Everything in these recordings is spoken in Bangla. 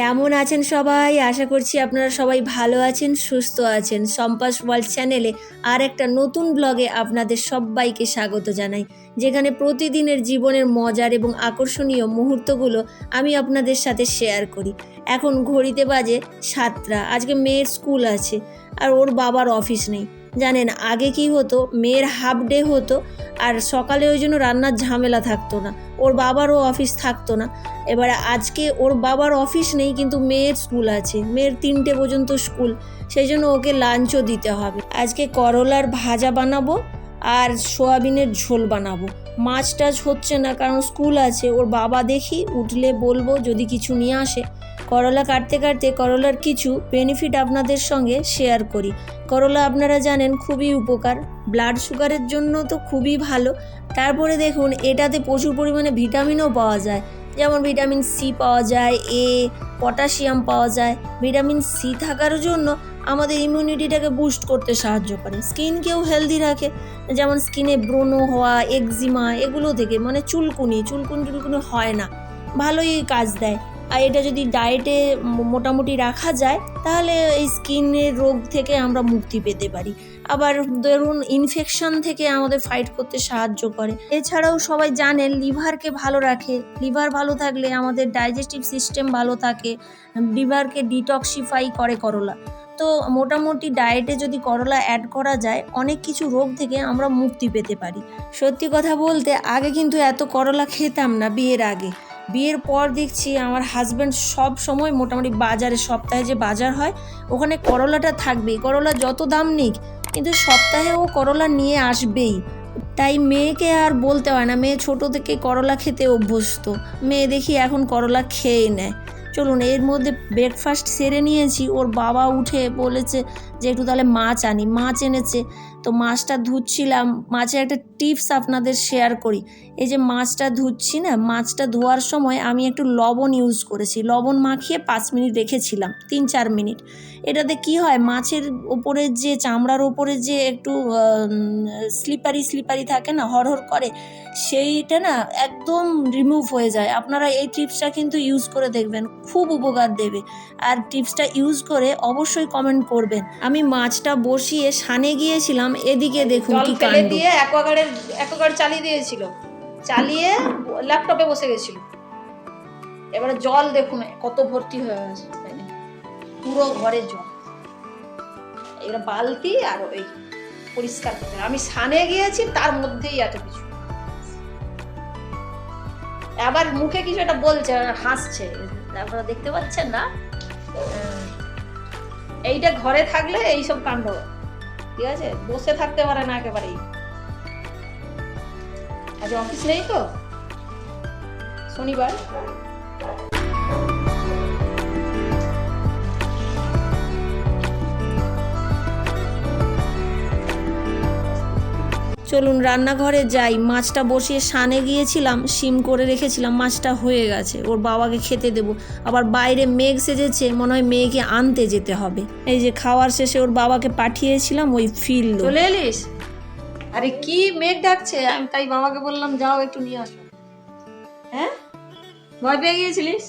কেমন আছেন সবাই? আশা করছি আপনারা সবাই ভালো আছেন, সুস্থ আছেন। সম্পাস ওয়ার্ল্ড চ্যানেলে আর একটা নতুন ব্লগে আপনাদের সবাইকে স্বাগত জানাই। যেখানে প্রতিদিনের জীবনের মজার এবং আকর্ষণীয় মুহূর্তগুলো আমি আপনাদের সাথে শেয়ার করি। এখন ঘড়িতে বাজে সাতটা। আজকে মেয়ের স্কুল আছে আর ওর বাবার অফিস নেই। জানেন, আগে কি হতো, মেয়ের হাফ ডে হতো, আর সকালে ওই জন্য রান্নার ঝামেলা থাকতো না। ওর বাবারও অফিস থাকতো না। এবারে আজকে ওর বাবার অফিস নেই, কিন্তু মেয়ের স্কুল আছে। মেয়ের তিনটে পর্যন্ত স্কুল সেই জন্য ওকে লাঞ্চও দিতে হবে। আজকে করলার ভাজা বানাবো আর সোয়াবিনের ঝোল বানাবো। মাছ টাছ হচ্ছে না, কারণ স্কুল আছে। ওর বাবা দেখি, উঠলে বলব, যদি কিছু নিয়ে আসে। করলা কাটতে কাটতে করলার কিছু বেনিফিট আপনাদের সঙ্গে শেয়ার করি। করলা আপনারা জানেন খুবই উপকার। ব্লাড সুগারের জন্য তো খুবই ভালো। তারপরে দেখুন, এটাতে প্রচুর পরিমাণে ভিটামিনও পাওয়া যায়। যেমন ভিটামিন সি পাওয়া যায় এ পটাশিয়াম পাওয়া যায়। ভিটামিন সি থাকার জন্য আমাদের ইমিউনিটিটাকে বুস্ট করতে সাহায্য করে। স্কিনকেও হেলদি রাখে। যেমন স্কিনে ব্রণ হওয়া এক্সিমা এগুলো থেকে মানে চুলকুনি চুলকুনি টুলকুনি হয় না। ভালোই কাজ দেয়। আর এটা যদি ডায়েটে মোটামুটি রাখা যায়, তাহলে এই স্কিনের রোগ থেকে আমরা মুক্তি পেতে পারি। আবার ধরুন ইনফেকশন থেকে আমাদের ফাইট করতে সাহায্য করে। এছাড়াও সবাই জানেন লিভারকে ভালো রাখে। লিভার ভালো থাকলে আমাদের ডাইজেস্টিভ সিস্টেম ভালো থাকে। লিভারকে ডিটক্সিফাই করে করলা। তো মোটামুটি ডায়েটে যদি করলা অ্যাড করা যায়, অনেক কিছু রোগ থেকে আমরা মুক্তি পেতে পারি। সত্যি কথা বলতে, আগে কিন্তু এত করলা খেতাম না বিয়ের আগে। বিয়ের পর দেখছি আমার হাজব্যান্ড সব সময় মোটামুটি বাজারে, সপ্তাহে যে বাজার হয়, ওখানে করলাটা থাকবেই। করলা যত দাম নিক, কিন্তু সপ্তাহে ও করলা নিয়ে আসবেই। তাই মেয়েকে আর বলতে হয় না, মেয়ে ছোট থেকে করলা খেতে অভ্যস্ত। মেয়ে দেখি এখন করলা খেয়ে নেয়। চলুন, এর মধ্যে ব্রেকফাস্ট সেরে নিয়েছি। ওর বাবা উঠে বলেছে যে, একটু তাহলে মাছ আনি। মাছ এনেছে। তো মাছটা ধুচ্ছিলাম। মাছের একটা টিপস আপনাদের শেয়ার করি। এই যে মাছটা ধুচ্ছি না, মাছটা ধোয়ার সময় আমি একটু লবণ ইউজ করেছি। লবণ মাখিয়ে পাঁচ মিনিট রেখেছিলাম, তিন চার মিনিট। এটাতে কি হয়, মাছের ওপরে যে, চামড়ার ওপরে যে একটু স্লিপারি স্লিপারি থাকে না হরহর করে, সেইটা না একদম রিমুভ হয়ে যায়। আপনারা এই টিপসটা কিন্তু ইউজ করে দেখবেন। খুব উপকার দেবে। আর টিপসটা ইউজ করে অবশ্যই কমেন্ট করবেন। আমি মাছটা বসিয়ে সানে গিয়েছিলাম এদিকে দেখুন কি কাণ্ড। দিয়ে অ্যাকোয়াগার্ডের অ্যাকোয়াগার্ড চালিয়ে দিয়েছিল। চালিয়ে ল্যাপটপে বসে গেছিল। এবারে জল দেখুন কত ভর্তি হয়ে গেছে। পুরো ঘরে জল। এবার বালতি আর ওই পরিষ্কার করতে আমি সানে গিয়েছি তার মধ্যেই এত কিছু। আবার মুখে কিছু একটা বলছে হাসছে। আপনারা দেখতে পাচ্ছেন না? এইটা ঘরে থাকলে এইসব কাণ্ড। ঠিক আছে? বসে থাকতে পারে না একেবারেই। আজ অফিস নেই তো? শনিবার। চলুন রান্নাঘরে যাই। মাছটা বসিয়ে সানে গিয়েছিলাম সিম করে রেখেছিলাম মাছটা হয়ে গেছে। ওর বাবাকে খেতে দেব। আবার বাইরে মেঘ সেজেছে মনে হয় মেয়েকে আনতে যেতে হবে। এই যে খাওয়ার শেষে ওর বাবাকে পাঠিয়েছিলাম ওই ফিল্ড চলে এলিস? আরে কি মেঘ ডাকছে? আমি তাই বাবাকে বললাম যাও একটু নিয়ে আসো। হ্যাঁ? ভয় পেয়ে গিয়েছিলিস?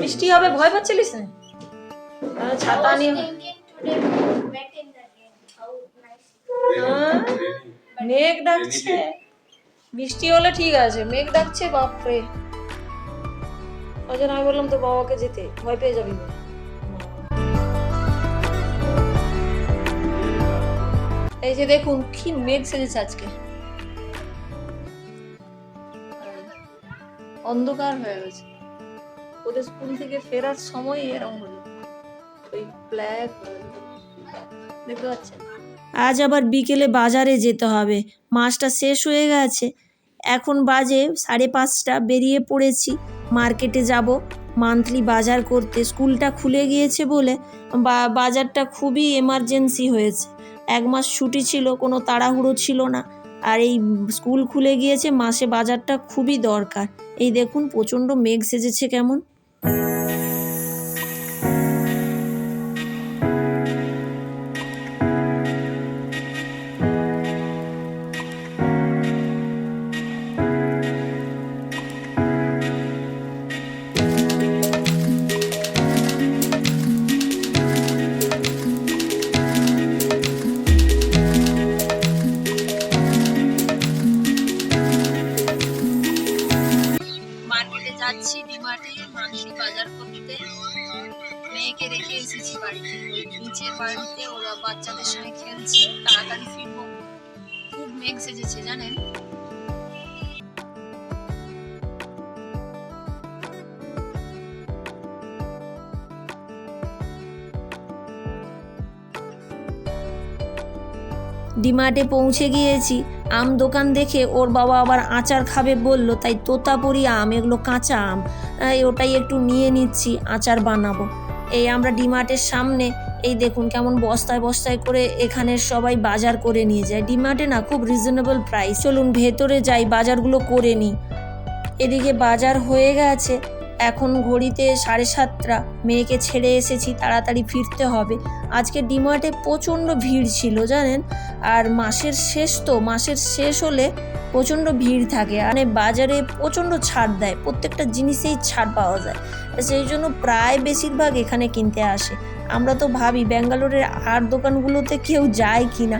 বৃষ্টি হবে ভয় পাচ্ছিলিস? না ছাতা নিয়ে মেঘ ডাকছে। বৃষ্টি হলে ঠিক আছে। মেঘ ডাকছে, বাপরে। ওই জন্য আমি বললাম তোর বাবাকে যেতে। ভয় পেয়ে যাবি এই যে দেখুন, কি মেঘ সেজেছে আজকে। অন্ধকার হয়ে গেছে। ওদের স্কুল থেকে ফেরার সময় এরকম হলো। ওই ব্ল্যাক দেখতে পাচ্ছেন? আজ আবার বিকেলে বাজারে যেতে হবে। মাছটা শেষ হয়ে গেছে। এখন বাজে সাড়ে পাঁচটা, বেরিয়ে পড়েছি। মার্কেটে যাব। মান্থলি বাজার করতে। স্কুলটা খুলে গিয়েছে বলে বা, বাজারটা খুবই এমার্জেন্সি হয়েছে। এক মাস ছুটি ছিল, কোনো তাড়াহুড়ো ছিল না। আর এই স্কুল খুলে গিয়েছে, মাসে বাজারটা খুবই দরকার। এই দেখুন, প্রচণ্ড মেঘ সেজেছে কেমন। এসেছি বাড়িতে। নিচের বাড়িতে ওরা বাচ্চাদের সঙ্গে খেলছে, তাড়াতাড়ি ফিরবো। খুব মেঘ সেজেছে, জানেন? ডিমার্টে পৌঁছে গিয়েছি। আম দোকান দেখে ওর বাবা আবার আচার খাবে বলল, তাই তোতাপুরি আম, এগুলো কাঁচা আম। ওটাই একটু নিয়ে নিচ্ছি, আচার বানাবো। এই আমরা ডিমার্টের সামনে, এই দেখুন কেমন বস্তায় বস্তায় করে এখানের সবাই বাজার করে নিয়ে যায়। ডিমার্টে না খুব রিজনেবল প্রাইস চলুন ভেতরে যাই, বাজারগুলো করে নিই। এদিকে বাজার হয়ে গেছে। এখন ঘড়িতে সাড়ে সাতটা। মেয়েকে ছেড়ে এসেছি, তাড়াতাড়ি ফিরতে হবে। আজকে ডিমার্টে প্রচণ্ড ভিড় ছিল, জানেন? আর মাসের শেষ তো, মাসের শেষ হলে প্রচণ্ড ভিড় থাকে মানে বাজারে প্রচণ্ড ছাড় দেয়, প্রত্যেকটা জিনিসেই ছাড় পাওয়া যায়। সেই জন্য প্রায় বেশিরভাগ এখানে কিনতে আসে। আমরা তো ভাবি ব্যাঙ্গালোরের আর দোকানগুলোতে কেউ যায় কি না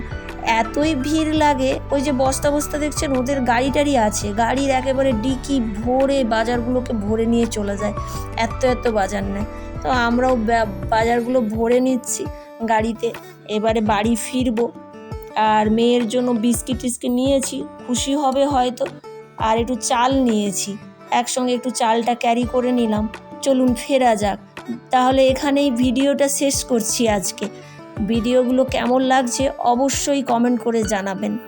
এতই ভিড় লাগে, ওই যে বস্তা বস্তা দেখছেন, ওদের গাড়ি টাড়ি আছে। গাড়ির একেবারে ডিকি ভরে বাজারগুলোকে ভরে নিয়ে চলে যায়। এত এত বাজার নেয়। তো আমরাও বাজারগুলো ভরে নিচ্ছি গাড়িতে। এবারে বাড়ি ফিরবো। আর মেয়ের জন্য বিস্কিট টিস্কিট নিয়েছি, খুশি হবে হয়তো। আর একটু চাল নিয়েছি, একসঙ্গে একটু চালটা ক্যারি করে নিলাম। চলুন ফেরা যাক। তাহলে এখানেই ভিডিওটা শেষ করছি আজকে। ভিডিওগুলো কেমন লাগছে অবশ্যই কমেন্ট করে জানাবেন।